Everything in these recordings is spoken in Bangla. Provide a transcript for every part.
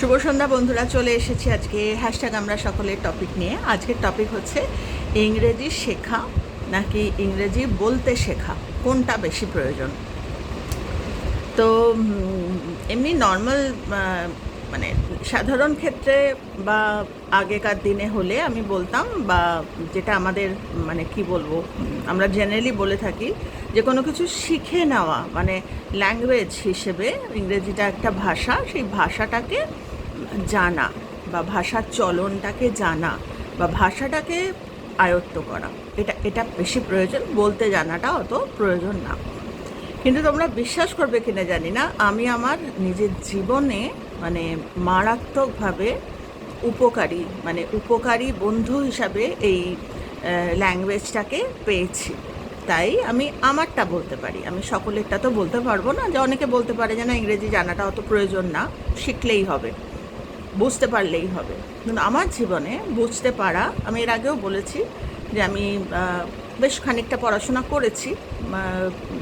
শুভ সন্ধ্যা বন্ধুরা, চলে এসেছি আজকে হ্যাশট্যাগ আমরা সকলের টপিক নিয়ে। আজকের টপিক হচ্ছে ইংরেজি শেখা নাকি ইংরেজি বলতে শেখা? কোনটা বেশি প্রয়োজন? তো এমনি নর্মাল মানে সাধারণ ক্ষেত্রে বা আগেকার দিনে হলে আমি বলতাম বা যেটা আমাদের মানে কি বলব, আমরা জেনারেলি বলে থাকি যে কোনো কিছু শিখে নেওয়া মানে ল্যাঙ্গুয়েজ হিসেবে ইংরেজিটা একটা ভাষা, সেই ভাষাটাকে জানা বা ভাষার চলনটাকে জানা বা ভাষাটাকে আয়ত্ত করা। এটা এটা বেশি প্রয়োজন, বলতে জানাটা অত প্রয়োজন না। কিন্তু তোমরা বিশ্বাস করবে কিনা জানি না, আমি আমার নিজের জীবনে মানে মারাত্মকভাবে উপকারী মানে উপকারী বন্ধু হিসাবে এই ল্যাঙ্গুয়েজটাকে পেয়েছি। তাই আমি আমারটা বলতে পারি। আমি সকলেরটা তো বলতে পারব না, যে অনেকে বলতে পারে যে না, ইংরেজি জানাটা অত প্রয়োজন না, শিখলেই হবে। বুঝতে পারলেই হবে। কিন্তু আমার জীবনে বুঝতে পারা, আমি এর আগেও বলেছি যে আমি বেশ খানিকটা পড়াশোনা করেছি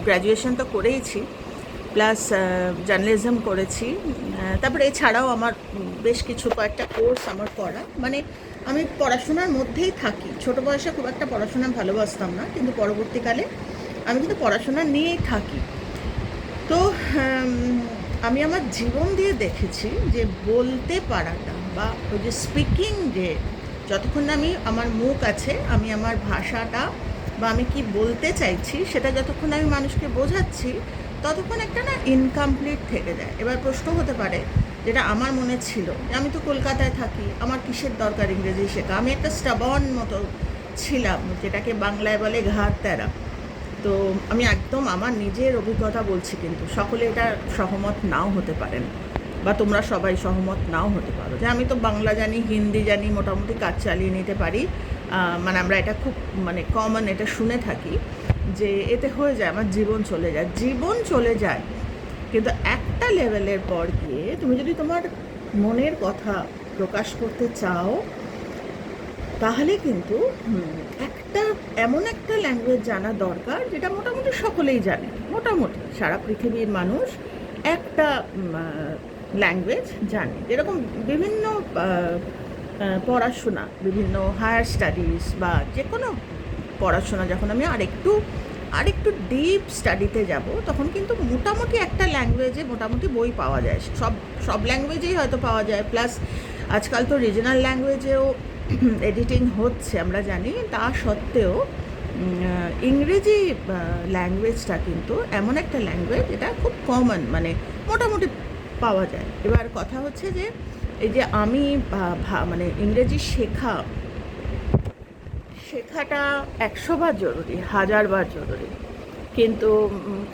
গ্র্যাজুয়েশন তো করেইছি প্লাস জার্নালিজম করেছি তারপরে এছাড়াও আমার বেশ কিছু কয়েকটা কোর্স আমার করা। মানে আমি পড়াশোনার মধ্যেই থাকি। ছোট বয়সে খুব একটা পড়াশোনা ভালোবাসতাম না, কিন্তু পরবর্তীকালে আমি কিন্তু পড়াশোনা নিয়েই থাকি। তো আমি আমার জীবন দিয়ে দেখেছি যে বলতে পারাটা বা ওই যে স্পিকিং যে যতক্ষণ আমি আমার মুখ আছে, আমি আমার ভাষাটা বা আমি কি বলতে চাইছি সেটা যতক্ষণ আমি মানুষকে বোঝাচ্ছি, ততক্ষণ একটা না ইনকমপ্লিট থেকে যায়। এবার প্রশ্ন হতে পারে যেটা আমার মনে ছিল আমি তো কলকাতায় থাকি, আমার কিসের দরকার ইংরেজি শেখা? আমি একটা স্টাবন মতো ছিলাম, যেটাকে বাংলায় বলে ঘাট তেরা তো আমি একদম আমার নিজের অভিজ্ঞতা বলছি কিন্তু সকলে এটা সহমত নাও হতে পারেন বা তোমরা সবাই সহমত নাও হতে পারো। যে আমি তো বাংলা জানি, হিন্দি জানি, মোটামুটি কাজ চালিয়ে নিতে পারি। মানে আমরা এটা খুব মানে কমন এটা শুনে থাকি যে এতে হয়ে যায়, আমার জীবন চলে যায়। জীবন চলে যায়, কিন্তু একটা লেভেলের পর গিয়ে তুমি যদি তোমার মনের কথা প্রকাশ করতে চাও তাহলে কিন্তু একটা এমন একটা ল্যাঙ্গুয়েজ জানা দরকার যেটা মোটামুটি সকলেই জানে। মোটামুটি সারা পৃথিবীর মানুষ একটা ল্যাঙ্গুয়েজ জানে। যেরকম বিভিন্ন পড়াশোনা, বিভিন্ন হায়ার স্টাডিজ বা যে কোনো পড়াশোনা, যখন আমি আরেকটু আরেকটু ডিপ স্টাডিতে যাব, তখন কিন্তু মোটামুটি একটা ল্যাঙ্গুয়েজে মোটামুটি বই পাওয়া যায়। সব সব ল্যাঙ্গুয়েজেই হয়তো পাওয়া যায়। প্লাস আজকাল তো রিজনাল ল্যাঙ্গুয়েজেও এডিটিং হচ্ছে, আমরা জানি। তা সত্ত্বেও ইংরেজি ল্যাঙ্গুয়েজটা কিন্তু এমন একটা ল্যাঙ্গুয়েজ এটা খুব কমন মানে মোটামুটি পাওয়া যায়। এবার কথা হচ্ছে যে, এই যে আমি মানে ইংরেজি শেখা, শেখাটা একশো বার জরুরি হাজার বার জরুরি। কিন্তু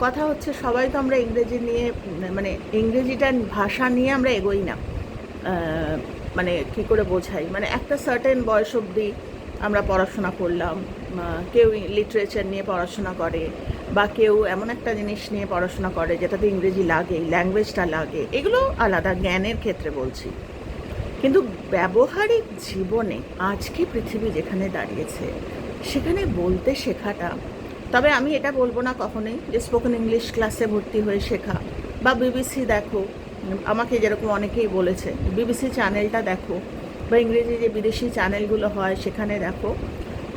কথা হচ্ছে সবাই তো আমরা ইংরেজি নিয়ে মানে ইংরেজিটা ভাষা নিয়ে আমরা এগোই না। মানে কি করে বোঝাই? মানে একটা সার্টেন বয়স অবধি আমরা পড়াশোনা করলাম কেউ লিটারেচার নিয়ে পড়াশোনা করে বা কেউ এমন একটা জিনিস নিয়ে পড়াশোনা করে যেটাতে ইংরেজি লাগে ল্যাঙ্গুয়েজটা লাগে, এগুলো আলাদা জ্ঞানের ক্ষেত্রে বলছি। কিন্তু ব্যবহারিক জীবনে আজকে পৃথিবী যেখানে দাঁড়িয়েছে, সেখানে বলতে শেখাটা, তবে আমি এটা বলব না কখনোই যে স্পোকেন ইংলিশ ক্লাসে ভর্তি হয়ে শেখা বা বিবিসি দেখো আমাকে যেরকম অনেকেই বলেছে, বিবিসি চ্যানেলটা দেখো বা ইংরেজি যে বিদেশি চ্যানেলগুলো হয় সেখানে দেখো।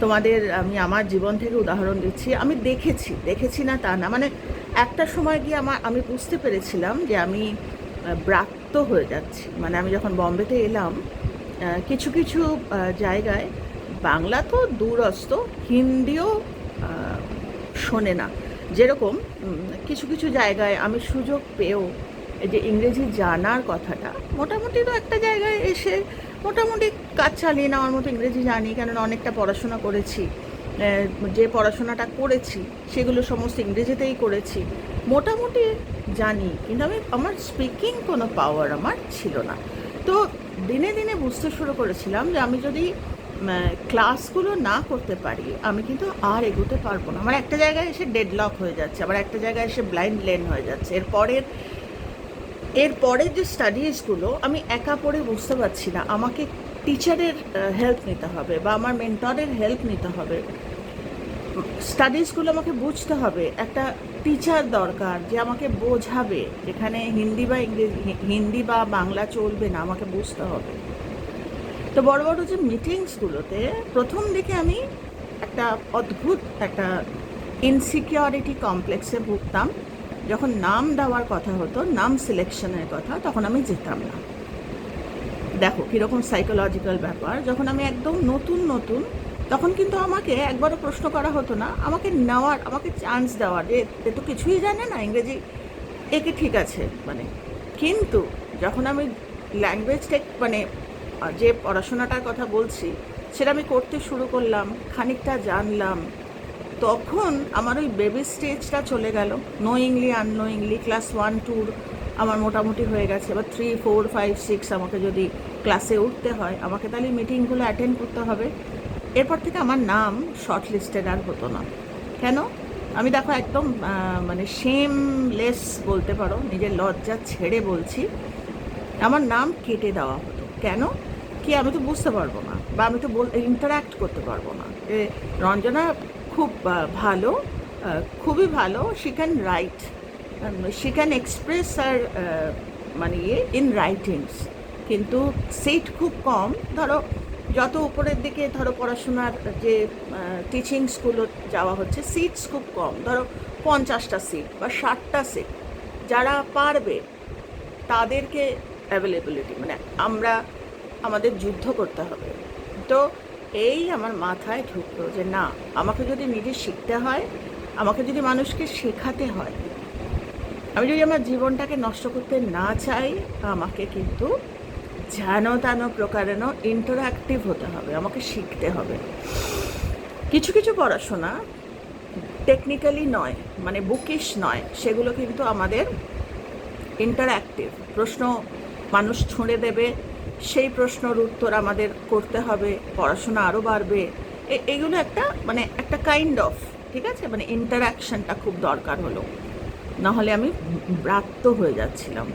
তোমাদের আমি আমার জীবন থেকে উদাহরণ দিচ্ছি। আমি দেখেছি দেখেছি না তা না। মানে একটা সময় গিয়ে আমার, আমি বুঝতে পেরেছিলাম যে আমি ব্রাত্য হয়ে যাচ্ছি। মানে আমি যখন বম্বেতে এলাম কিছু কিছু জায়গায় বাংলা তো দূরস্থ, হিন্দিও শোনে না। যেরকম কিছু কিছু জায়গায় আমি সুযোগ পেয়েও যে ইংরেজি জানার কথাটা, মোটামুটি তো একটা জায়গায় এসে মোটামুটি কাজ চালিয়ে নেওয়ার মতো ইংরেজি জানি, কেননা অনেকটা পড়াশোনা করেছি। যে পড়াশোনাটা করেছি, সেগুলো সমস্ত ইংরেজিতেই করেছি। মোটামুটি জানি, কিন্তু আমি, আমার স্পিকিং কোনো পাওয়ার আমার ছিল না। তো দিনে দিনে বুঝতে শুরু করেছিলাম যে আমি যদি ক্লাসগুলো না করতে পারি, আমি কিন্তু আর এগোতে পারব না। আমার একটা জায়গায় এসে ডেডলক হয়ে যাচ্ছে, আবার একটা জায়গায় এসে ব্লাইন্ড লেন হয়ে যাচ্ছে। এরপরের এরপরের যে স্টাডিজগুলো আমি একা পড়ে বুঝতে পারছি না। আমাকে টিচারের হেল্প নিতে হবে বা আমার মেন্টরের হেল্প নিতে হবে। স্টাডিজগুলো আমাকে বুঝতে হবে। একটা টিচার দরকার যে আমাকে বোঝাবে। যেখানে হিন্দি বা ইংরেজি হিন্দি বা বাংলা চলবে না, আমাকে বুঝতে হবে। তো বড় বড় যে মিটিংসগুলোতে প্রথম দিকে আমি একটা অদ্ভুত একটা ইনসিকিউরিটি কমপ্লেক্সে ভুগতাম। যখন নাম দেওয়ার কথা হতো, নাম সিলেকশনের কথা, তখন আমি যেতাম না। দেখো, কীরকম সাইকোলজিক্যাল ব্যাপার, যখন আমি একদম নতুন নতুন, তখন কিন্তু আমাকে একবারও প্রশ্ন করা হতো না, আমাকে নেওয়ার, আমাকে চান্স দেওয়ার। যে এ তো কিছুই জানে না, ইংরেজি একে ঠিক আছে মানে। কিন্তু যখন আমি ল্যাঙ্গুয়েজ টেক মানে যে পড়াশোনাটার কথা বলছি, সেটা আমি করতে শুরু করলাম, খানিকটা জানলাম তখন আমার ওই বেবি স্টেজটা চলে গেল। নোয়িংলি আননোয়িংলি ক্লাস ওয়ান টুর আমার মোটামুটি হয়ে গেছে। এবার থ্রি ফোর ফাইভ সিক্স আমাকে যদি ক্লাসে উঠতে হয়, আমাকে তাহলে মিটিংগুলো অ্যাটেন্ড করতে হবে। এরপর থেকে আমার নাম শর্ট লিস্টেড আর হতো না। কেন? আমি দেখো একদম মানে শেমলেস বলতে পারো, নিজের লজ্জা ছেড়ে বলছি। আমার নাম কেটে দেওয়া হতো। কেন? কি আমি তো বুঝতে পারব না, বা আমি তো বল ইন্টারাক্ট করতে পারব না। রঞ্জনা খুব ভালো খুবই ভালো। She can write she can express আর মানে ইয়ে ইন রাইটিংস কিন্তু সিট খুব কম। ধরো, যত উপরের দিকে ধরো পড়াশোনার যে টিচিংসগুলো যাওয়া হচ্ছে সিটস খুব কম। ধরো, পঞ্চাশটা সিট বা ষাটটা সিট যারা পারবে, তাদেরকে অ্যাভেলেবিলিটি মানে আমরা, আমাদের যুদ্ধ করতে হবে। তো এই আমার মাথায় ঢুকলো যে না, আমাকে যদি নিজে শিখতে হয়, আমাকে যদি মানুষকে শেখাতে হয়, আমি যদি আমার জীবনটাকে নষ্ট করতে না চাই, আমাকে কিন্তু যেন তেন প্রকারেণ ইন্টারাক্টিভ হতে হবে, আমাকে শিখতে হবে। কিছু কিছু পড়াশোনা টেকনিক্যালি নয় মানে বুকিশ নয়, সেগুলো কিন্তু আমাদের ইন্টারঅ্যাক্টিভ প্রশ্ন মানুষ ছুঁড়ে দেবে সেই প্রশ্নর উত্তর আমাদের করতে হবে, পড়াশোনা আরও বাড়বে। এগুলো একটা মানে একটা কাইন্ড অফ ঠিক আছে? মানে ইন্টারাকশনটা খুব দরকার হলো। নাহলে আমি ব্রাত্য হয়ে যাচ্ছিলাম।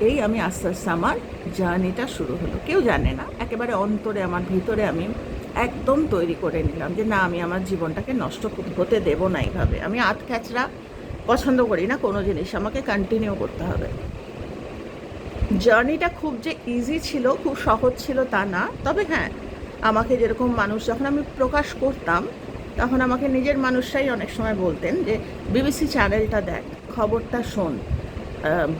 এই আমি আস্তে আস্তে আমার জার্নিটা শুরু হলো। কেউ জানে না, একেবারে অন্তরে, আমার ভিতরে আমি একদম তৈরি করে নিলাম যে না, আমি আমার জীবনটাকে নষ্ট হতে দেবো না এইভাবে। আমি আত পছন্দ করি না, কোনো জিনিস আমাকে কন্টিনিউ করতে হবে। জার্নিটা খুব যে ইজি ছিল, খুব সহজ ছিল তা না। তবে হ্যাঁ আমাকে যেরকম মানুষ যখন আমি প্রকাশ করতাম, তখন আমাকে নিজের মানুষরাই অনেক সময় বলতেন যে, বিবিসি চ্যানেলটা দেখ, খবরটা শোন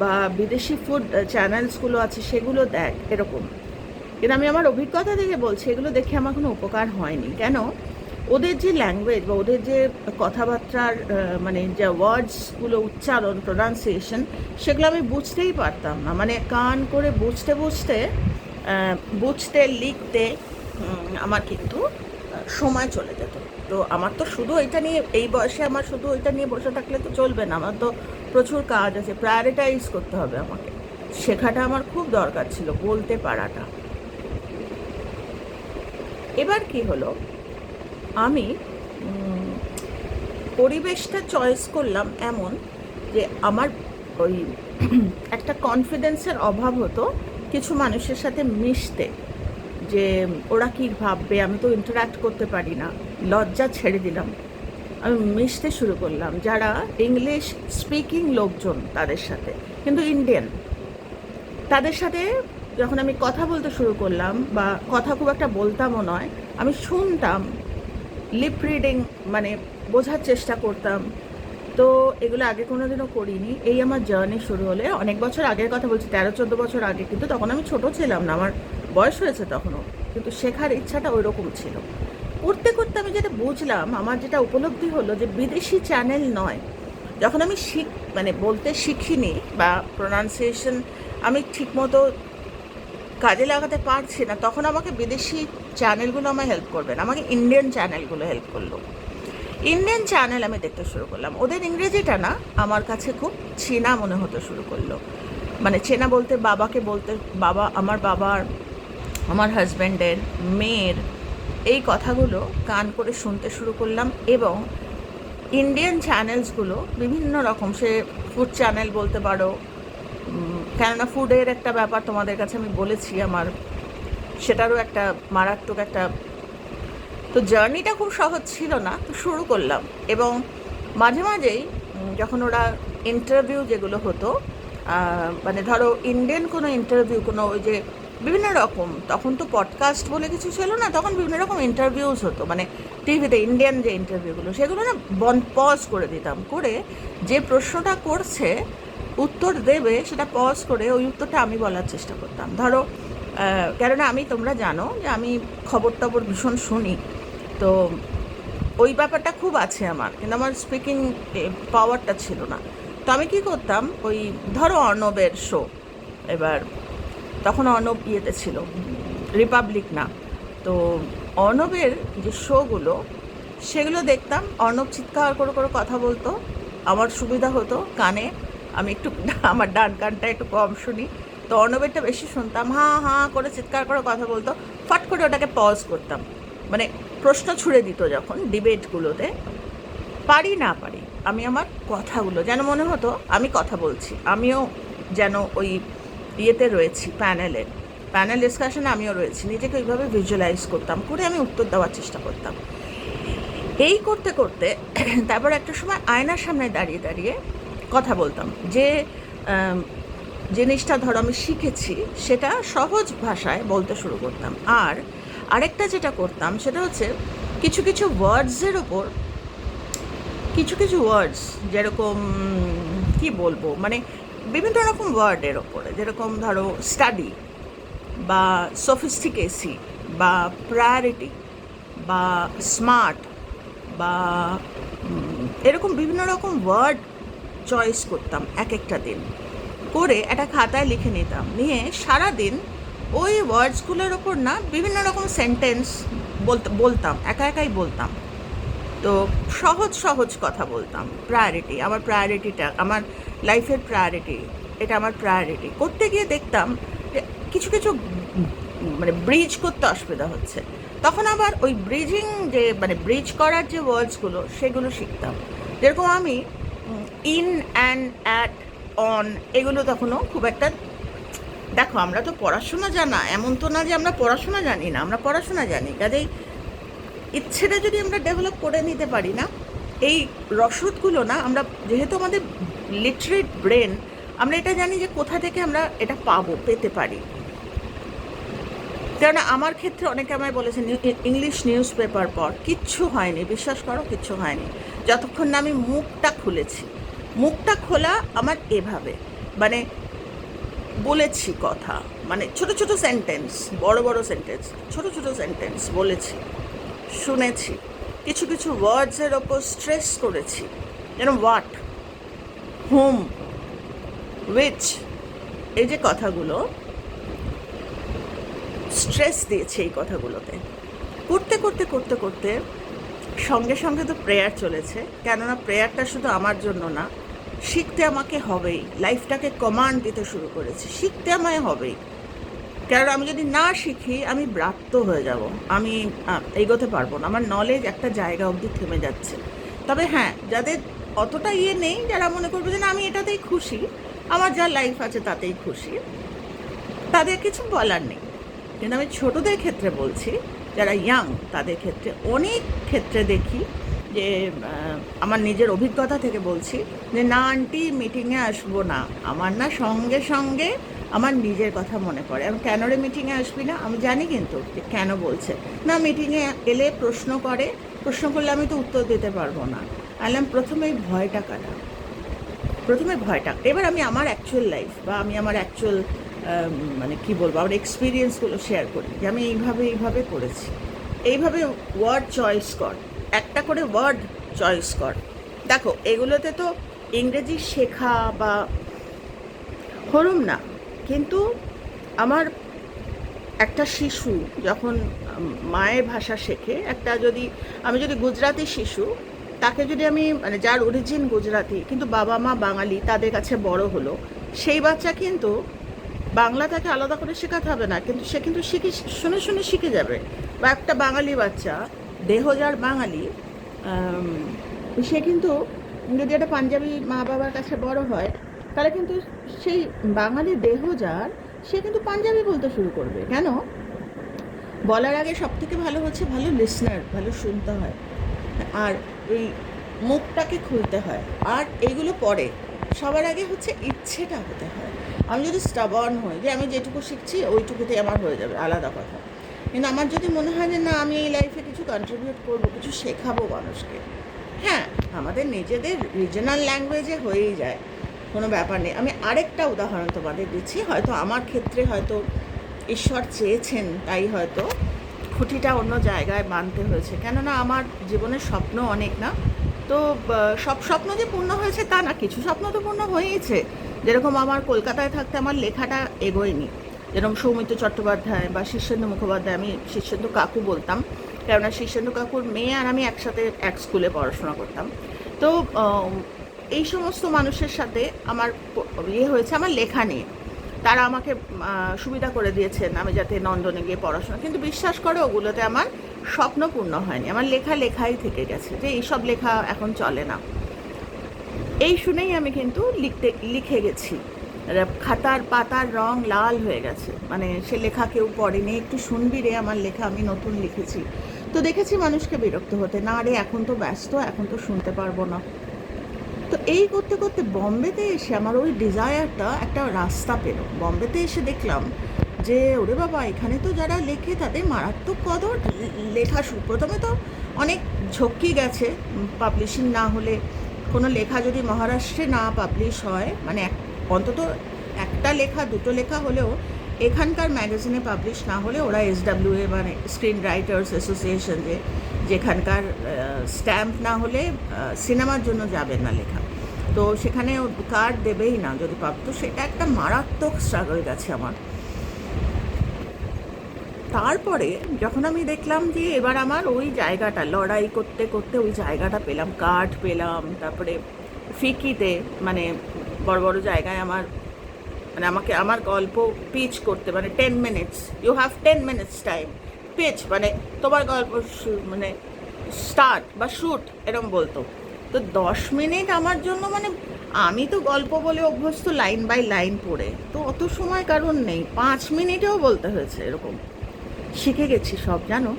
বা বিদেশি ফুড চ্যানেলসগুলো আছে সেগুলো দেখ, এরকম। কিন্তু আমি আমার অভিজ্ঞতা থেকে বলছি, এগুলো দেখে আমার কোনো উপকার হয়নি। কেন? ওদের যে ল্যাঙ্গুয়েজ বা ওদের যে কথাবার্তার মানে যে ওয়ার্ডসগুলো উচ্চারণ প্রোনাউন্সিয়েশন সেগুলো আমি বুঝতেই পারতাম না। মানে কান করে বুঝতে বুঝতে বুঝতে লিখতে আমার কিন্তু সময় চলে যেত। তো আমার তো শুধু এটা নিয়ে, এই বয়সে আমার শুধু এটা নিয়ে বসে থাকলে তো চলবে না। আমার তো প্রচুর কাজ আছে প্রায়োরিটাইজ করতে হবে আমাকে। শেখাটা আমার খুব দরকার ছিল, বলতে পারাটা। এবার কি হলো? আমি পরিবেশটা চয়েস করলাম এমন যে আমার ওই একটা কনফিডেন্সের অভাব হতো কিছু মানুষের সাথে মিশতে, যে ওরা কী ভাববে, আমি তো ইন্টারাক্ট করতে পারি না, লজ্জা ছেড়ে দিলাম। আমি মিশতে শুরু করলাম। যারা ইংলিশ স্পিকিং লোকজন তাদের সাথে, কিন্তু ইন্ডিয়ান তাদের সাথে যখন আমি কথা বলতে শুরু করলাম বা কথা খুব একটা বলতামও নয়, আমি শুনতাম লিপ রিডিং মানে বোঝার চেষ্টা করতাম। তো এগুলো আগে কোনো দিনও করিনি। এই আমার জার্নি শুরু হলে, অনেক বছর আগের কথা বলছি, তেরো, চোদ্দ বছর আগে, কিন্তু তখন আমি ছোট ছিলাম না, আমার বয়স হয়েছে তখনও। কিন্তু শেখার ইচ্ছাটা ওই রকম ছিল। করতে করতে আমি যেটা বুঝলাম, আমার যেটা উপলব্ধি হলো যে বিদেশি চ্যানেল নয়। যখন আমি শিখ মানে বলতে শিখিনি বা প্রোনাউন্সিয়েশন আমি ঠিকমতো কাজে লাগাতে পারছি না, তখন আমাকে বিদেশি চ্যানেলগুলো আমায় হেল্প করবে না আমাকে ইন্ডিয়ান চ্যানেলগুলো হেল্প করল। ইন্ডিয়ান চ্যানেল আমি দেখতে শুরু করলাম। ওদের ইংরেজিটা না আমার কাছে খুব চেনা মনে হতে শুরু করল। মানে চেনা বলতে বাবাকে বলতে, বাবা, আমার বাবার, আমার হাজব্যান্ডের মেয়ের, এই কথাগুলো কান করে শুনতে শুরু করলাম এবং ইন্ডিয়ান চ্যানেলসগুলো বিভিন্ন রকম, সে ফুড চ্যানেল বলতে পারো কেননা ফুডের একটা ব্যাপার তোমাদের কাছে আমি বলেছি আমার। সেটারও একটা মারাত্মক একটা তো জার্নিটা খুব সহজ ছিল না, তো শুরু করলাম। এবং মাঝে মাঝেই যখন ওরা ইন্টারভিউ যেগুলো হতো মানে ধরো ইন্ডিয়ান কোনো ইন্টারভিউ কোনো ওই যে বিভিন্ন রকম, তখন তো পডকাস্ট বলে কিছু ছিল না, তখন বিভিন্ন রকম ইন্টারভিউস হতো। মানে টিভিতে ইন্ডিয়ান যে ইন্টারভিউগুলো সেগুলো না বন পজ করে দিতাম। করে যে প্রশ্নটা করছে উত্তর দেবে সেটা পজ করে ওই উত্তরটা আমি বলার চেষ্টা করতাম। ধরো কেননা আমি, তোমরা জানো যে আমি খবর টবর ভীষণ শুনি। তো ওই ব্যাপারটা খুব আছে আমার, কিন্তু আমার স্পিকিং পাওয়ারটা ছিল না। তো আমি কী করতাম, ওই ধরো অর্ণবের শো এবার তখন অর্ণব ইয়েতে ছিল রিপাবলিক না। তো অর্ণবের যে শোগুলো সেগুলো দেখতাম, অর্ণব চিৎকার করে করে কথা বলতো, আমার সুবিধা হতো কানে। আমি একটু, আমার ডান কানটা একটু কম শুনি। তো অর্ণবেরটা বেশি শুনতাম, হাঁ হাঁ করে চিৎকার করে কথা বলতো। ফট করে ওটাকে পজ করতাম। মানে প্রশ্ন ছুড়ে দিত যখন ডিবেটগুলোতে পারি না পারি, আমি আমার কথাগুলো, যেন মনে হতো আমি কথা বলছি। আমিও যেন ওই ইয়েতে রয়েছি প্যানেলে প্যানেল ডিসকাশনে আমিও রয়েছি, নিজেকে ওইভাবে ভিজুয়ালাইজ করতাম, করে আমি উত্তর দেওয়ার চেষ্টা করতাম। এই করতে করতে, তারপর একটা সময় আয়নার সামনে দাঁড়িয়ে দাঁড়িয়ে কথা বলতাম। যে জিনিসটা ধরো আমি শিখেছি, সেটা সহজ ভাষায় বলতে শুরু করতাম। আর আরেকটা যেটা করতাম, সেটা হচ্ছে কিছু কিছু ওয়ার্ডসের ওপর, কিছু কিছু ওয়ার্ডস যেরকম, কি বলব মানে বিভিন্ন রকম ওয়ার্ডের ওপরে, যেরকম ধরো স্টাডি বা সফিস্টিকেসি বা প্রায়োরিটি বা স্মার্ট বা এরকম বিভিন্ন রকম ওয়ার্ড চয়েস করতাম এক একটা দিন। করে একটা খাতায় লিখে নিতাম। নিয়ে সারা দিন ওই ওয়ার্ডসগুলোর ওপর না বিভিন্ন রকম সেন্টেন্স বলতে বলতাম, একা একাই বলতাম। তো সহজ সহজ কথা বলতাম প্রায়োরিটি আমার প্রায়োরিটিটা আমার লাইফের প্রায়োরিটি এটা আমার প্রায়োরিটি করতে গিয়ে দেখতাম যে কিছু কিছু মানে ব্রিজ করতে অসুবিধা হচ্ছে। তখন আবার ওই ব্রিজিং যে মানে ব্রিজ করার যে ওয়ার্ডসগুলো সেগুলো শিখতাম। যেরকম আমি ইন অ্যান্ড অ্যাট অন এগুলো তখনও খুব একটা, দেখো, আমরা তো পড়াশোনা জানা, এমন তো না যে আমরা পড়াশোনা জানি না, আমরা পড়াশোনা জানি। কাজেই ইচ্ছেটা যদি আমরা ডেভেলপ করে নিতে পারি না, এই রসদগুলো না, আমরা যেহেতু আমাদের লিটারেট ব্রেন আমরা এটা জানি যে কোথা থেকে আমরা এটা পাবো, পেতে পারি। কেননা আমার ক্ষেত্রে অনেকে আমায় বলেছে ইংলিশ নিউজ পেপার পর কিচ্ছু হয়নি, বিশ্বাস করো, কিচ্ছু হয়নি। যতক্ষণ না আমি মুখটা খুলেছি। মুখটা খোলা আমার এভাবে। মানে বলেছি কথা। মানে ছোট ছোট সেন্টেন্স বড় বড় সেন্টেন্স ছোট ছোট সেন্টেন্স বলেছি, শুনেছি। কিছু কিছু ওয়ার্ডসের ওপর স্ট্রেস করেছি। যেন হোয়াট হোম উইচ এই যে কথাগুলো স্ট্রেস দিয়েছে এই কথাগুলোতে। করতে করতে করতে করতে সঙ্গে সঙ্গে তো প্রেয়ার চলেছে। কেননা প্রেয়ারটা শুধু আমার জন্য না, শিখতে আমাকে হবেই। লাইফটাকে কমান্ড দিতে শুরু করেছি। শিখতে আমায় হবেই। কারণ আমি যদি না শিখি, আমি ব্রাত্য হয়ে যাব। আমি এগোতে পারব না। আমার নলেজ একটা জায়গা অবধি থেমে যাচ্ছে। তবে হ্যাঁ যাদের অতটা ইয়ে নেই, যারা মনে করবে যে না, আমি এটাতেই খুশি, আমার যা লাইফ আছে তাতেই খুশি। তাদের কিছু বলার নেই। কিন্তু আমি ছোটদের ক্ষেত্রে বলছি যারা ইয়াং তাদের ক্ষেত্রে, অনেক ক্ষেত্রে দেখি যে আমার নিজের অভিজ্ঞতা থেকে বলছি যে, না আন্টি মিটিংয়ে আসব না। আমার না সঙ্গে সঙ্গে আমার নিজের কথা মনে পড়ে। আমি কেন রে মিটিংয়ে আসবি না? আমি জানি কিন্তু যে কেন বলছে। না মিটিংয়ে এলে প্রশ্ন করে। প্রশ্ন করলে আমি তো উত্তর দিতে পারব না। আলাম প্রথমেই ভয়টা কাটা। প্রথমে ভয়টা এবার আমি আমার অ্যাকচুয়াল লাইফ বা আমি আমার অ্যাকচুয়াল মানে কি বলব, আমার এক্সপিরিয়েন্সগুলো শেয়ার করি। যে আমি এইভাবে এইভাবে করেছি। এইভাবে ওয়ার্ড চয়েস কর। একটা করে ওয়ার্ড চয়েস কর। দেখো, এগুলোতে তো ইংরেজি শেখা বা হরুম না। কিন্তু আমার একটা শিশু যখন মায়ের ভাষা শেখে, একটা যদি, আমি যদি গুজরাতি শিশু, তাকে যদি আমি মানে যার অরিজিন গুজরাতি কিন্তু বাবা মা বাঙালি তাদের কাছে বড় হলো, সেই বাচ্চা কিন্তু বাংলা তাকে আলাদা করে শেখাতে হবে না, কিন্তু সে কিন্তু শিখে, শুনে শুনে শিখে যাবে। বা একটা বাঙালি বাচ্চা দেহ যার বাঙালি সে কিন্তু যদি একটা পাঞ্জাবি মা বাবার কাছে বড় হয়, তাহলে কিন্তু সেই বাঙালি দেহ যার সে কিন্তু পাঞ্জাবি বলতে শুরু করবে। কেন? বলার আগে সব থেকে ভালো হচ্ছে ভালো লিসনার ভালো শুনতে হয়। আর ওই মুখটাকে খুলতে হয়। আর এইগুলো পরে। সবার আগে হচ্ছে ইচ্ছেটা হতে হয়। আমি যদি স্টাবর্ন হই, যে আমি যেটুকু শিখছি, ওইটুকুতেই আমার হয়ে যাবে, আলাদা কথা। কিন্তু আমার যদি মনে হয় যে, না, আমি এই লাইফে কিছু কন্ট্রিবিউট করব, কিছু শেখাবো মানুষকে হ্যাঁ আমাদের নিজেদের রিজনাল ল্যাঙ্গুয়েজে হয়েই যায়, কোনো ব্যাপার নেই। আমি আরেকটা উদাহরণ তোমাদের দিচ্ছি, হয়তো আমার ক্ষেত্রে হয়তো ঈশ্বর চেয়েছেন, তাই হয়তো খুঁটিটা অন্য জায়গায় মানতে হয়েছে। কেননা আমার জীবনের স্বপ্ন অনেক না। তো সব স্বপ্ন যে পূর্ণ হয়েছে তা না, কিছু স্বপ্ন তো পূর্ণ হয়েইছে। যেরকম আমার কলকাতায় থাকতে আমার লেখাটা এগোয়নি। যেরকম সৌমিত্র চট্টোপাধ্যায় বা শীর্ষেন্দু মুখোপাধ্যায়, আমি শীর্ষেন্দু কাকু বলতাম। কেননা শীর্ষেন্দু কাকুর মেয়ে আর আমি একসাথে এক স্কুলে পড়াশোনা করতাম। তো এই সমস্ত মানুষের সাথে আমার ইয়ে হয়েছে, আমার লেখা নিয়ে তারা আমাকে সুবিধা করে দিয়েছেন আমি যাতে নন্দনে গিয়ে পড়াশোনা কিন্তু বিশ্বাস করো, ওগুলোতে আমার স্বপ্ন পূর্ণ হয়নি। আমার লেখা লেখাই থেকে গেছে যে এইসব লেখা এখন চলে না। এই শুনেই আমি কিন্তু লিখতে, লিখে গেছি। খাতার পাতার রং লাল হয়ে গেছে। মানে সে লেখা কেউ পড়েনি। একটু শুনবি রে আমার লেখা, আমি নতুন লিখেছি। তো দেখেছি মানুষকে বিরক্ত হতে। না রে, এখন তো ব্যস্ত, এখন তো শুনতে পারব না। তো এই করতে করতে বম্বেতে এসে আমার ওই ডিজায়ারটা একটা রাস্তা পেল। বম্বেতে এসে দেখলাম যে, ওরে বাবা, এখানে তো যারা লেখে তাদের মারাত্মক কদর। লেখা প্রথমে তো অনেক ঝক্কি গেছে। পাবলিশিং না হলে কোনো লেখা যদি মহারাষ্ট্রে না পাবলিশ হয় মানে অন্তত একটা লেখা, দুটো লেখা হলেও এখানকার ম্যাগাজিনে পাবলিশ না হলে ওরা এসডাব্লিউ এ মানে স্ক্রিন রাইটার্স অ্যাসোসিয়েশন যে, যেখানকার স্ট্যাম্প না হলে সিনেমার জন্য যাবে না লেখা। তো সেখানে কার্ড দেবেই না যদি পাব তো সেটা একটা মারাত্মক স্ট্রাগল গেছে আমার। তারপরে যখন আমি দেখলাম যে এবার আমার ওই জায়গাটা, লড়াই করতে করতে ওই জায়গাটা পেলাম কার্ড পেলাম, তারপরে ফিকিতে মানে বড় বড় জায়গায় আমার মানে আমাকে, আমার গল্প পিচ করতে মানে ten minutes you have ten minutes time pitch মানে তোমার গল্প মানে স্টার্ট বা শ্যুট এরম বলতো। তো দশ মিনিট আমার জন্য মানে আমি তো গল্প বলে অভ্যস্ত লাইন বাই লাইন পড়ে, তো অত সময় কারণ নেই, পাঁচ মিনিটেও বলতে হয়েছে এরকম। শিখে গেছি সব, জানো?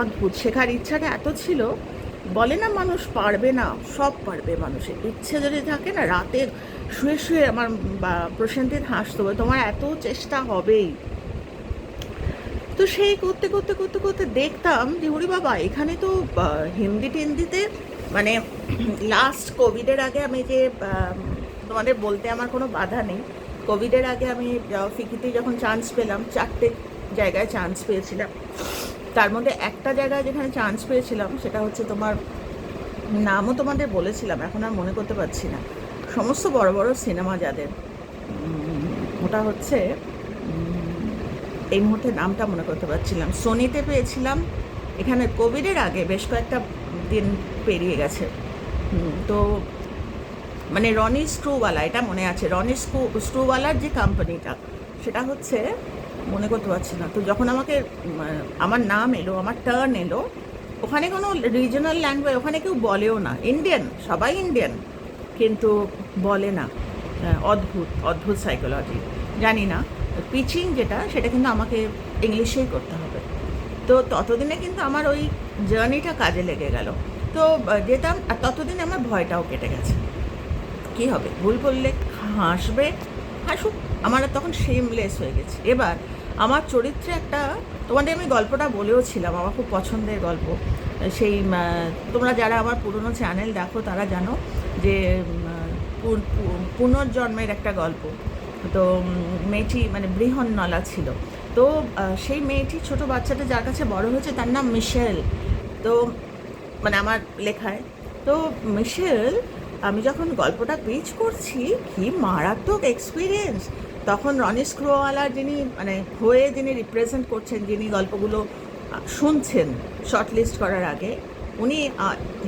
অদ্ভুত। শেখার ইচ্ছাটা এত ছিল, বলে না মানুষ পারবে না, সব পারবে মানুষের। ইচ্ছে যদি থাকে না, রাতে শুয়ে শুয়ে আমার প্রশান্তির হাসতে হবে তোমার এত চেষ্টা হবেই। তো সেই করতে করতে করতে করতে দেখতাম যে হরি বাবা, এখানে তো হিন্দি টিন্দিতে মানে লাস্ট কোভিডের আগে আমি যে তোমাদের বলতে আমার কোনো বাধা নেই। কোভিডের আগে আমি ফিকিতে যখন চান্স পেলাম, চারটে জায়গায় চান্স পেয়েছিলাম। তার মধ্যে একটা জায়গায় যেখানে চান্স পেয়েছিলাম, সেটা হচ্ছে তোমার, নামও তোমাদের বলেছিলাম, এখন আর মনে করতে পারছি না। সমস্ত বড় বড় সিনেমা যাদের ওটা হচ্ছে এই মুহূর্তে নামটা মনে করতে পারছিলাম। সোনিতে পেয়েছিলাম, এখানে কোভিডের আগে বেশ কয়েকটা দিন পেরিয়ে গেছে। তো মানে রনি স্ক্রুওয়ালা, এটা মনে আছে, রনি স্ক্রু, স্ক্রুওয়ালার যে কোম্পানিটা সেটা হচ্ছে মনে করতে পারছি না। তো যখন আমাকে আমার নাম এলো, আমার টার্ন এলো, ওখানে কোনো রিজনাল ল্যাঙ্গুয়েজ ওখানে কেউ বলেও না। ইন্ডিয়ান সবাই ইন্ডিয়ান কিন্তু বলে না। অদ্ভুত অদ্ভুত সাইকোলজি জানি না পিচিং যেটা, সেটা কিন্তু আমাকে ইংলিশেই করতে হবে। তো ততদিনে কিন্তু আমার ওই জার্নিটা কাজে লেগে গেল। তো যেতাম, আর ততদিনে আমার ভয়টাও কেটে গেছে। কি হবে? ভুল করলে হাসবে হাসুক আমার তখন শেমলেস হয়ে গেছে। এবার আমার চরিত্রে একটা, তোমাদের আমি গল্পটা বলেও ছিলাম, আমার খুব পছন্দের গল্প। সেই তোমরা যারা আমার পুরনো চ্যানেল দেখো, তারা জানো যে পুনর্জন্মের একটা গল্প। তো মেয়েটি মানে বৃহন্নলা ছিল। তো সেই মেয়েটি ছোট বাচ্চাটা যার কাছে বড় হয়েছে, তার নাম মিশেল। তো মানে আমার লেখায়। তো, মিশেল আমি যখন গল্পটা পিচ করছি, কি মারাত্মক এক্সপিরিয়েন্স তখন রনি স্ক্রোওয়ালার যিনি মানে হয়ে যিনি রিপ্রেজেন্ট করছেন, যিনি গল্পগুলো শুনছেন শর্ট লিস্ট করার আগে, উনি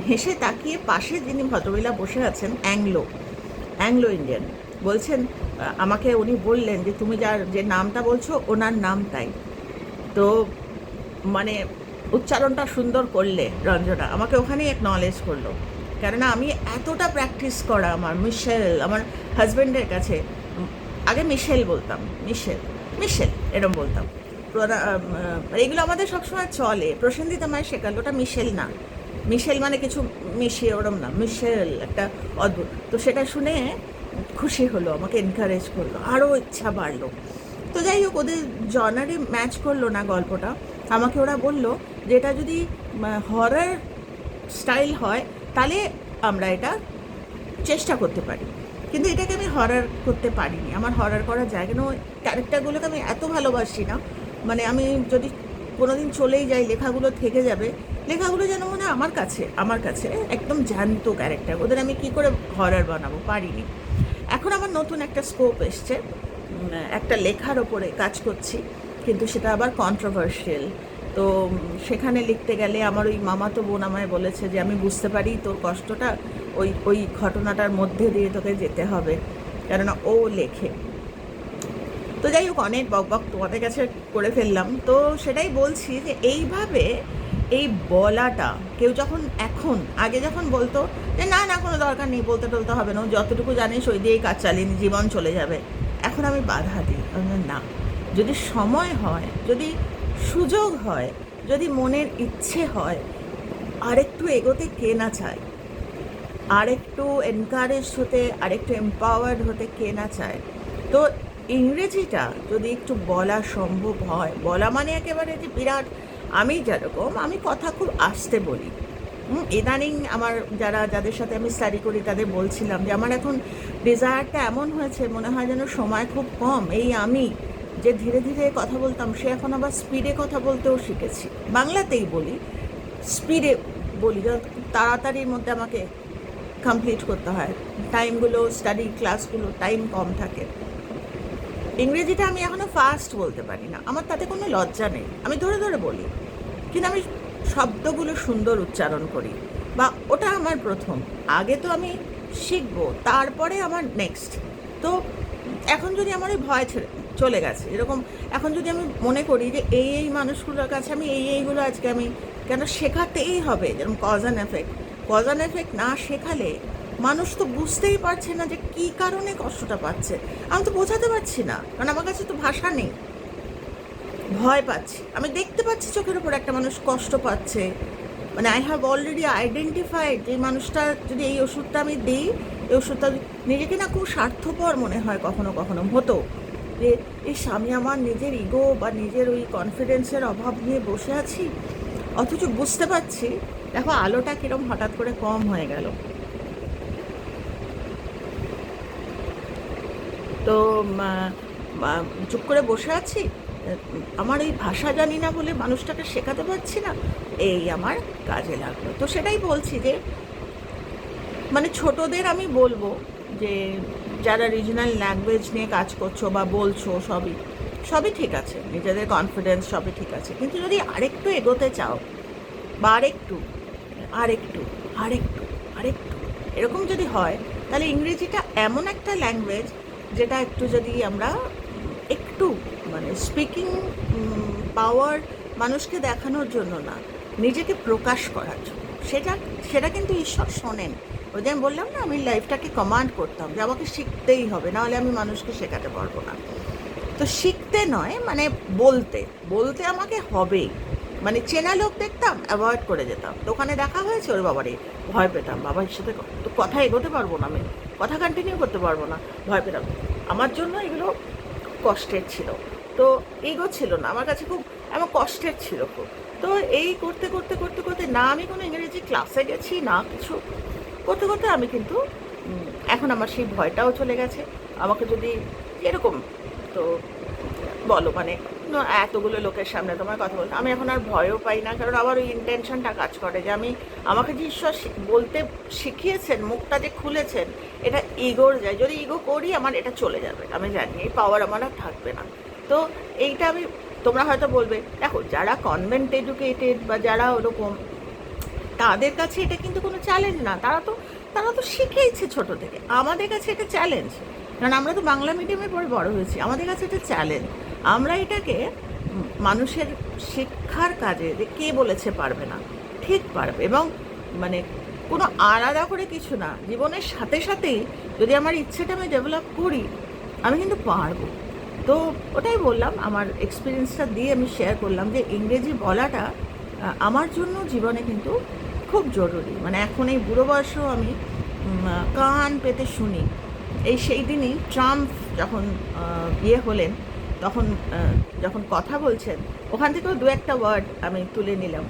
হেসে তাকিয়ে পাশে যিনি ভদ্রমহিলা বসে আছেন অ্যাংলো অ্যাংলো ইন্ডিয়ান বলছেন আমাকে উনি বললেন যে, তুমি যার যে নামটা বলছো, ওনার নাম তাই। তো মানে উচ্চারণটা সুন্দর করলে রঞ্জনা, আমাকে ওখানেই একনলেজ করল। কেননা আমি এতটা প্র্যাকটিস করা আমার মিশেল, আমার হাজব্যান্ডের কাছে, আগে মিশেল বলতাম, মিশেল মিশেল এরম বলতাম। এইগুলো আমাদের সবসময় চলে। প্রসেনজিৎ আমায় শেখালো ওটা মিশেল না। মিশেল মানে কিছু মিশিয়ে ওরম না, মিশেল একটা অদ্ভুত। তো সেটা শুনে খুশি হলো, আমাকে এনকারেজ করল, আরও ইচ্ছা বাড়লো। তো যাই হোক, ওদের জনারে ম্যাচ করল না গল্পটা। আমাকে ওরা বলল যে এটা যদি হরার স্টাইল হয় তাহলে আমরা এটা চেষ্টা করতে পারি। কিন্তু এটাকে আমি হরার করতে পারিনি। আমার হরার করার যায় কেন ক্যারেক্টারগুলোকে আমি এত ভালোবাসি না। মানে আমি যদি কোনোদিন চলেই যাই, লেখাগুলো থেকে যাবে, লেখাগুলো যেন মনে আমার কাছে আমার কাছে একদম জ্যান্ত ক্যারেক্টার ওদের আমি কি করে হরার বানাবো? পারিনি। এখন আমার নতুন একটা স্কোপ এসছে। একটা লেখার ওপরে কাজ করছি। কিন্তু সেটা আবার কন্ট্রোভার্সিয়াল তো সেখানে লিখতে গেলে আমার ওই মামাতো বোন আমায় বলেছে যে, আমি বুঝতে পারি তোর কষ্টটা, ওই ওই ঘটনাটার মধ্যে দিয়ে তোকে যেতে হবে। কেননা ও লেখে। তো যাই হোক, অনেক বক বক তোমাদের কাছে করে ফেললাম। তো সেটাই বলছি যে, এইভাবে এই বলাটা, কেউ যখন এখন, আগে যখন বলতো যে, না না, কোনো দরকার নেই, বলতে টলতে হবে না যতটুকু জানিস ওই দিয়েই কাজ চালিয়ে জীবন চলে যাবে। এখন আমি বাধা দিই। না, যদি সময় হয়, যদি সুযোগ হয়, যদি মনের ইচ্ছে হয়, আরেকটু এগোতে কে না চায়? আরেকটু এনকারেজ হতে, আরেকটু এম্পাওয়ার্ড হতে কে না চায়? তো ইংরেজিটা যদি একটু বলা সম্ভব হয়, বলা মানে একেবারে যে বিরাট, আমি যেরকম, আমি কথা খুব আসতে বলি। ইদানিং আমার যারা, যাদের সাথে আমি স্টাডি করি, তাদের বলছিলাম যে, আমার এখন ডিজায়ারটা এমন হয়েছে, মনে হয় যেন সময় খুব কম, এই আমি যে ধীরে ধীরে কথা বলতাম, সে এখন আবার স্পিডে কথা বলতেও শিখেছি। বাংলাতেই বলি স্পিডে বলি তাড়াতাড়ির মধ্যে আমাকে কমপ্লিট করতে হয়। টাইমগুলো স্টাডি ক্লাসগুলো টাইম কম থাকে। ইংরেজিটা আমি এখনও ফাস্ট বলতে পারি না। আমার তাতে কোনো লজ্জা নেই। আমি ধরে ধরে বলি, কিন্তু আমি শব্দগুলো সুন্দর উচ্চারণ করি বা ওটা আমার প্রথম। আগে তো আমি শিখব, তারপরে আমার নেক্সট তো এখন যদি আমার ওই ভয় ছেড়ে চলে গেছে, এরকম এখন যদি আমি মনে করি যে এই এই মানুষগুলোর কাছে আমি এই এইগুলো আজকে আমি কেন শেখাতেই হবে, যেরকম cause and effect cause and effect না শেখালে মানুষ তো বুঝতেই পারছে না যে কী কারণে কষ্টটা পাচ্ছে। আমি তো বোঝাতে পারছি না, কারণ আমার কাছে তো ভাষা নেই। ভয় পাচ্ছি। আমি দেখতে পাচ্ছি চোখের উপর একটা মানুষ কষ্ট পাচ্ছে। মানে আই হ্যাভ অলরেডি আইডেন্টিফাইড যে মানুষটা যদি এই ওষুধটা আমি দিই এই নিজেকে না খুব স্বার্থপর মনে হয় কখনো কখনো। হতো। যে, এই স্বামী আমার নিজের ইগো বা নিজের ওই কনফিডেন্সের অভাব নিয়ে বসে আছি, অথচ বুঝতে পারছি, দেখো আলোটা কিরম হঠাৎ করে কম হয়ে গেল। তো চুপ করে বসে আছি? আমার এই ভাষা জানি না বলে মানুষটাকে শেখাতে পারছি না? এই আমার কাজে লাগল। তো সেটাই বলছি যে মানে ছোটদের আমি বলব যে, যারা রিজনাল ল্যাঙ্গুয়েজ নিয়ে কাজ করছ বা বলছো সবই সবই ঠিক আছে। নিজেদের কনফিডেন্স সবই ঠিক আছে। কিন্তু যদি আরেকটু এগোতে চাও, বা আরেকটু আরেকটু আরেকটু আরেকটু, এরকম যদি হয়, তাহলে ইংরেজিটা এমন একটা ল্যাঙ্গুয়েজ যেটা একটু যদি আমরা একটু মানে স্পিকিং পাওয়ার মানুষকে দেখানোর জন্য না, নিজেকে প্রকাশ করার জন্য। সেটা সেটা কিন্তু ঈশ্বর শোনেন। ওই যে আমি বললাম, না, আমি লাইফটাকে কমান্ড করতাম যে আমাকে শিখতেই হবে, নাহলে আমি মানুষকে শেখাতে পারব না। তো শিখতে নয় মানে বলতে বলতে আমাকে হবেই। মানে চেনা লোক দেখতাম অ্যাভয়েড করে যেতাম। ওখানে দেখা হয়েছে, ওর বাবারে, ভয় পেতাম বাবার সাথে তো কথা এগোতে পারব না আমি, কথা কন্টিনিউ করতে পারব না, ভয় পেতাম। আমার জন্য এগুলো কষ্টের ছিল। তো এগো ছিল না, আমার কাছে খুব, আমার কষ্টের ছিল খুব। তো এই করতে করতে করতে করতে না আমি কোনো ইংরেজি ক্লাসে গেছি, না কিছু। করতে করতে আমি কিন্তু এখন আমার সেই ভয়টাও চলে গেছে। আমাকে যদি এরকম তো বলো মানে এতগুলো লোকের সামনে তোমার কথা বলতে আমি এখন আর ভয়ও পাই না। কারণ আমার ওই ইন্টেনশনটা কাজ করে যে আমি, আমাকে যে ঈশ্বর বলতে শিখিয়েছেন, মুখটা যে খুলেছেন, এটা ইগোর যায়। যদি ইগো করি, আমার এটা চলে যাবে। আমি জানি, এই পাওয়ার আমার আর থাকবে না। তো এইটা আমি, তোমরা হয়তো বলবে, দেখো, যারা কনভেন্ট এডুকেটেড বা যারা ওরকম তাদের কাছে এটা কিন্তু কোনো চ্যালেঞ্জ না। তারা তো তারা তো শিখেইছে ছোট থেকে। আমাদের কাছে এটা চ্যালেঞ্জ কারণ আমরা তো বাংলা মিডিয়ামে পড়ে বড় হয়েছি। আমাদের কাছে এটা চ্যালেঞ্জ আমরা এটাকে মানুষের শিক্ষার কাজে যে কে বলেছে পারবে না, ঠিক পারবে। এবং মানে কোনো আলাদা করে কিছু না। জীবনের সাথে সাথেই যদি আমার ইচ্ছেটা আমি ডেভেলপ করি, আমি কিন্তু পারব। তো ওটাই বললাম। আমার এক্সপিরিয়েন্সটা দিয়ে আমি শেয়ার করলাম যে ইংরেজি বলাটা আমার জন্য জীবনে কিন্তু খুব জরুরি। মানে এখন এই বুড়ো বয়সেও আমি কান পেতে শুনি। এই সেই দিনই ট্রাম্প যখন ইয়ে হলেন, তখন যখন কথা বলছেন, ওখান থেকেও দু একটা ওয়ার্ড আমি তুলে নিলাম।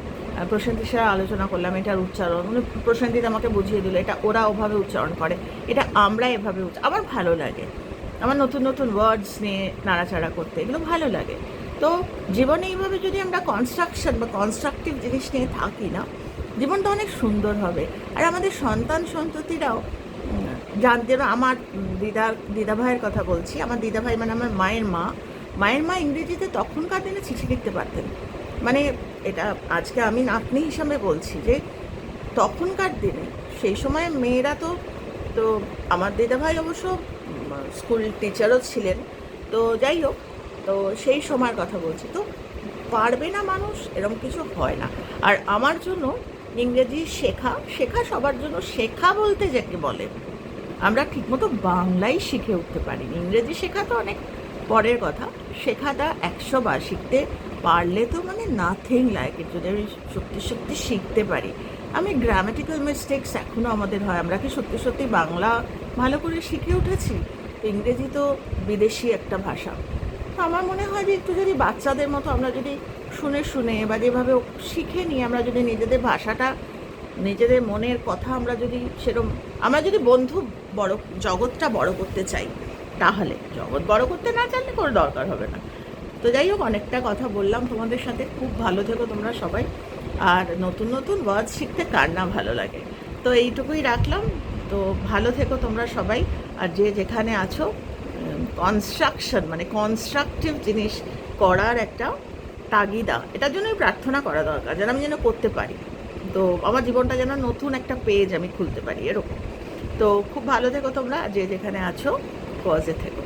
প্রশান্তির সাথে আলোচনা করলাম, এটার উচ্চারণ মানে প্রশান্তিত আমাকে বুঝিয়ে দিল, এটা ওরা ওভাবে উচ্চারণ করে, এটা আমরা এভাবে আমার ভালো লাগে। আমার নতুন নতুন ওয়ার্ডস নিয়ে নাড়াচাড়া করতে, এগুলো ভালো লাগে। তো জীবনে এইভাবে যদি আমরা কনস্ট্রাকশন বা কনস্ট্রাকটিভ জিনিস নিয়ে থাকি না জীবনটা অনেক সুন্দর হবে। আর আমাদের সন্তান সন্ততিরাও জানতে হবে আমার দিদার দিদা ভাইয়ের কথা বলছি, আমার দিদা ভাই মানে আমার মায়ের মা মায়ের মা ইংরেজিতে তখনকার দিনে চিঠি লিখতে পারতেন। মানে এটা আজকে আমি নাতনি হিসাবে বলছি যে, তখনকার দিনে সেই সময় মেয়েরা তো তো আমার দিদাভাই অবশ্য স্কুল টিচারও ছিলেন। তো যাই হোক, তো সেই সময়ের কথা বলছি। তো পারবে না মানুষ এরকম কিছু হয় না। আর আমার জন্য ইংরেজি শেখা শেখা সবার জন্য শেখা বলতে যাকে বলে। আমরা ঠিকমতো বাংলাই শিখে উঠতে পারিনি। ইংরেজি শেখা তো অনেক পরের কথা। শেখাটা একশো বার শিখতে পারলে তো মানে নাথিং লাইক ইট যদি আমি সত্যি সত্যি শিখতে পারি। আমি গ্রামাটিক্যাল মিস্টেক্স এখনও আমাদের হয়। আমরা কি সত্যি সত্যি বাংলা ভালো করে শিখে উঠেছি? ইংরেজি তো বিদেশি একটা ভাষা। আমার মনে হয় যে একটু যদি বাচ্চাদের মতো আমরা যদি শুনে শুনে বা যেভাবে শিখে নিয়ে আমরা যদি নিজেদের ভাষাটা, নিজেদের মনের কথা আমরা যদি সেরকম আমরা যদি বন্ধু বড়, জগৎটা বড় করতে চাই, তাহলে জগৎ বড় করতে না চাইলে কোনো দরকার হবে না। তো যাই হোক, অনেকটা কথা বললাম তোমাদের সাথে। খুব ভালো থেকো তোমরা সবাই। আর নতুন নতুন ওয়ার্ড শিখতে কার না ভালো লাগে। তো এইটুকুই রাখলাম। তো ভালো থেকো তোমরা সবাই। আর যে যেখানে আছো কনস্ট্রাকশন মানে কনস্ট্রাকটিভ জিনিস করার একটা তাগিদা। এটার জন্যই প্রার্থনা করা দরকার, যেন আমি যেন করতে পারি। তো আমার জীবনটা যেন নতুন একটা পেজ আমি খুলতে পারি, এরকম। তো খুব ভালো থেকো তোমরা, যে যেখানে আছো কজে থেকো।